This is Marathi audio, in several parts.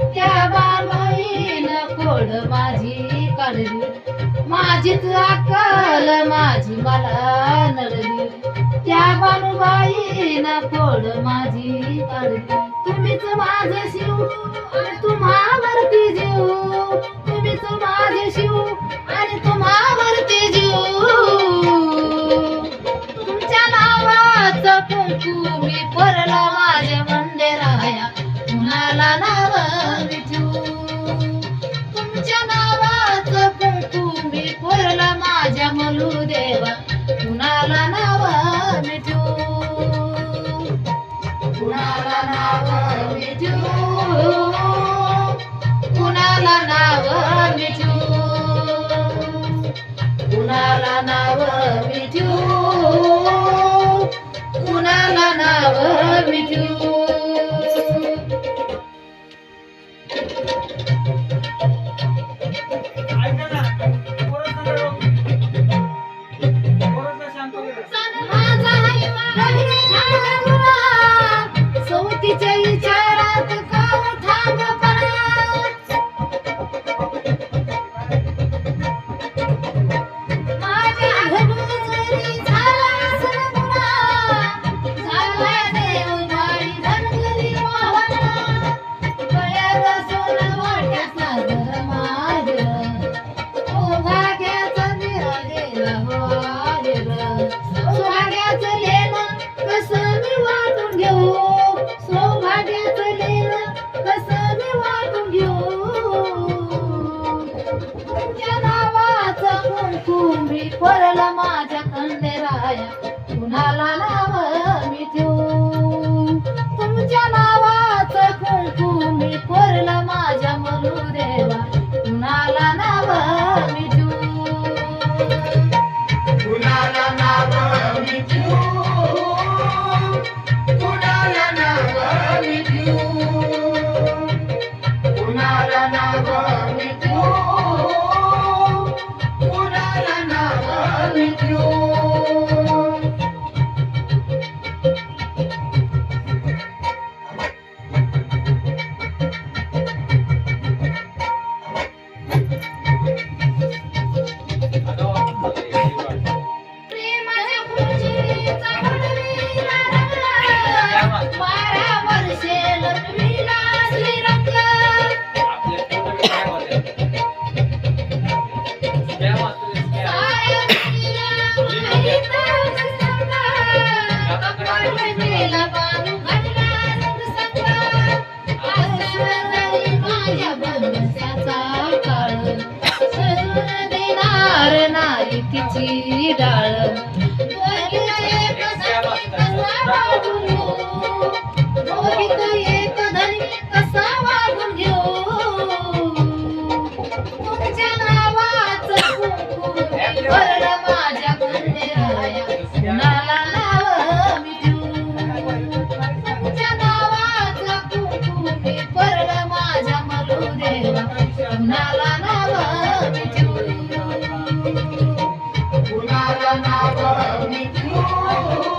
त्या बाबाईन कोड माझी काढली. माझीच अकल माझी मला नडली. त्या बानुबाईन कोड माझी काढली. तुम्हीच माझे शिव आणि तुम्हावरती जीव. तुम्हीच माझे शिव आणि तुम्हावरती जीव. कुणाला नाव विजू कुणाला नाव विजू कुणाला नाव विजू कुणाला नाव विजू Thank you. फुलाची डाळ. Oh,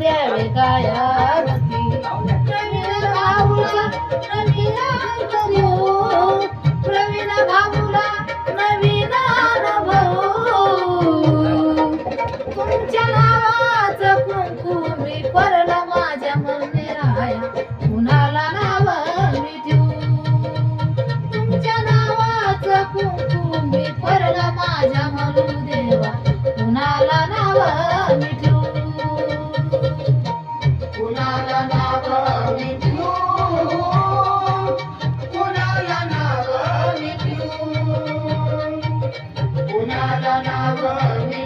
ದೇವಿಗಾಯ Sadhana Vani